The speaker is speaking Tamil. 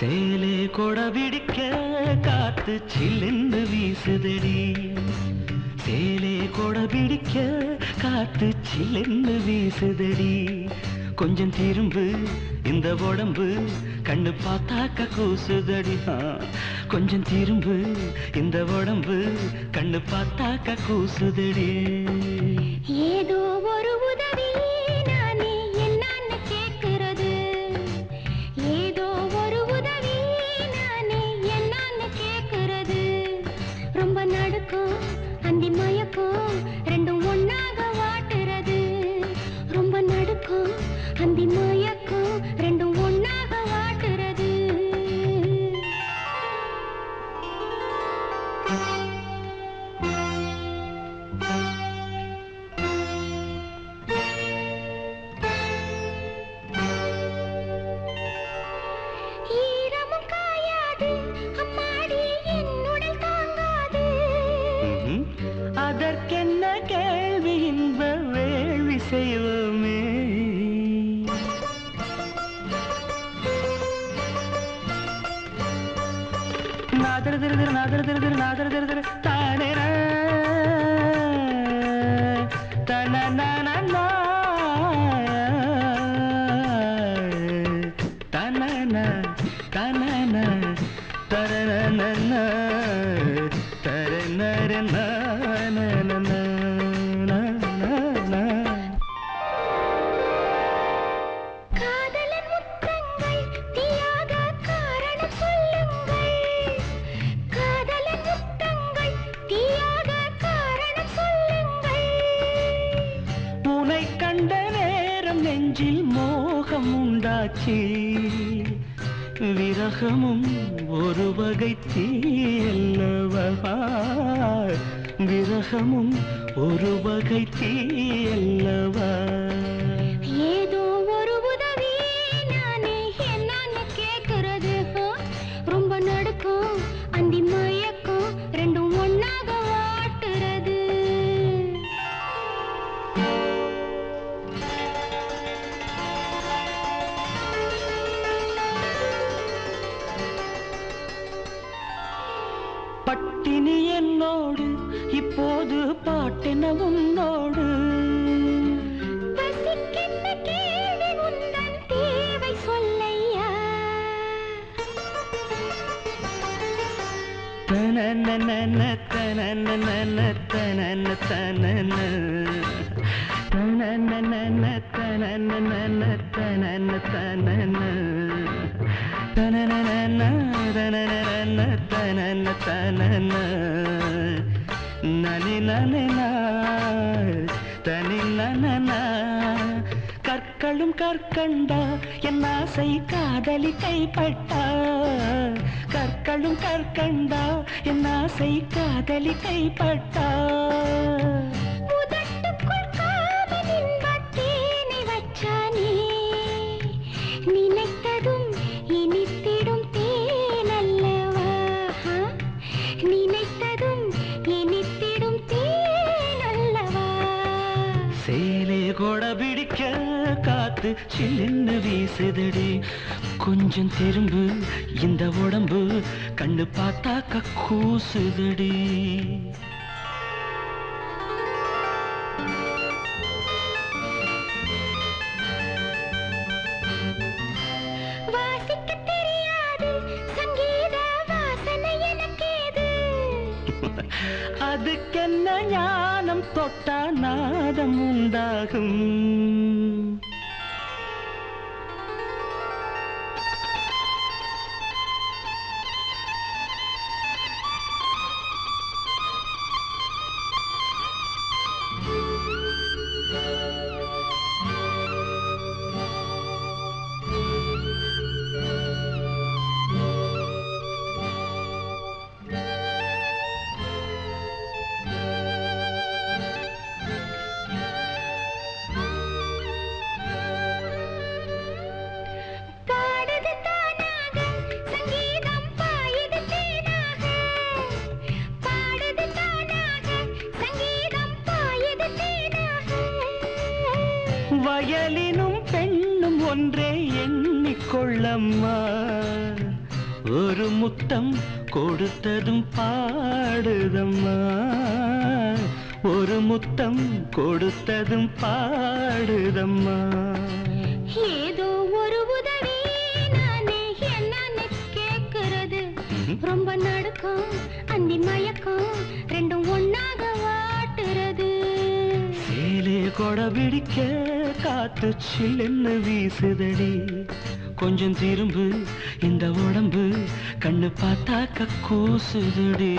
சேலே கொட விடிக்க காத்து சில்லுன்னு வீசுதடி. சேலே கொட பிடிக்க காத்து சில்லுன்னு வீசுதடி. கொஞ்சம் திரும்பு இந்த உடம்பு கண்ணு பார்த்தாக்க கூசுதடி. கொஞ்சம் திரும்பு இந்த உடம்பு கண்ணு பார்த்தாக்க கூசுதடி. ஏதோ നാദര തിരു തിരു നാദര തിരു തിരു നാദര തിരു തിരു താനേ തരനരന തരനരന நெஞ்சில் மோகம் உண்டாச்சு விரகமும் ஒரு வகை தீயல்லவா? விரகமும் ஒரு வகை தீயல்லவா? என்னோடு இப்போது பாட்டென உன்னோடு பசிக்கென்ன கேள்வி உந்தன் தேவை சொல்லையா? தனனனன தனனனன தனன. நனி தனி நனனா கற்களும் கற்கண்டா என் ஆசை காதலி கைப்பட்டா? கற்களும் கற்கண்டா என் ஆசை காதலி கைப்பட்டா? காத்து சில்லுன்னு வீசுதடி. கொஞ்சம் திரும்பு இந்த உடம்பு கண்ணு பார்த்தாக்க கூசுதடி. வாசிக்கத் தெரியாது சங்கீத வாசனை எனக்கேது. அதுக்கென்ன ஞானம் தொட்டா நாதம் உண்டாகும். வயலினும் பெண்ணும் ஒன்றே எண்ணிக்கொள்ளம்மா. முத்தம் கொடுத்ததும் பாடுதம்மா. ஒரு முத்தம் கொடுத்ததும் பாடுதம்மா. ஏதோ ஒரு உதவி நானே என்னன்னு கேக்குறது. ரொம்ப நடுக்கம் அந்தி மயக்கம் ரெண்டும் ஒன்னாக சேலே கொட பிடிக்க காத்து சில்லுன்னு வீசுதடி. கொஞ்சம் திரும்பு இந்த உடம்பு கண்ணு பார்த்தாக்க கூசுதடி.